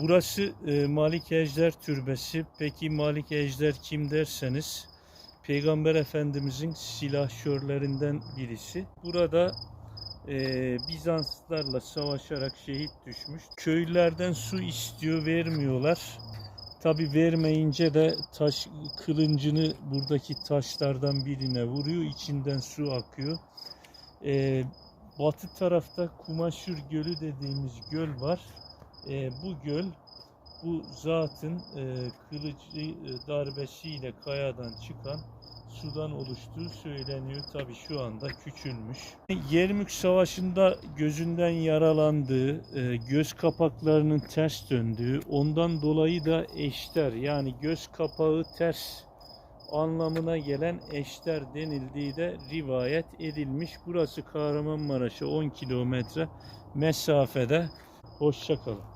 Burası e, Malik Ejder Türbesi. Peki Malik Ejder kim derseniz Peygamber Efendimizin silahşörlerinden birisi. Burada e, Bizanslarla savaşarak şehit düşmüş. Köylülerden su istiyor, vermiyorlar. Tabi vermeyince de taş kılıncını buradaki taşlardan birine vuruyor. içinden su akıyor. E, batı tarafta Kumaşır Gölü dediğimiz göl var. E, bu göl bu zatın e, kılıcı e, darbesiyle kayadan çıkan sudan oluştuğu söyleniyor. Tabi şu anda küçülmüş. Yermük Savaşı'nda gözünden yaralandığı, e, göz kapaklarının ters döndüğü, ondan dolayı da eşter yani göz kapağı ters anlamına gelen eşter denildiği de rivayet edilmiş. Burası Kahramanmaraş'a 10 kilometre mesafede. Hoşçakalın.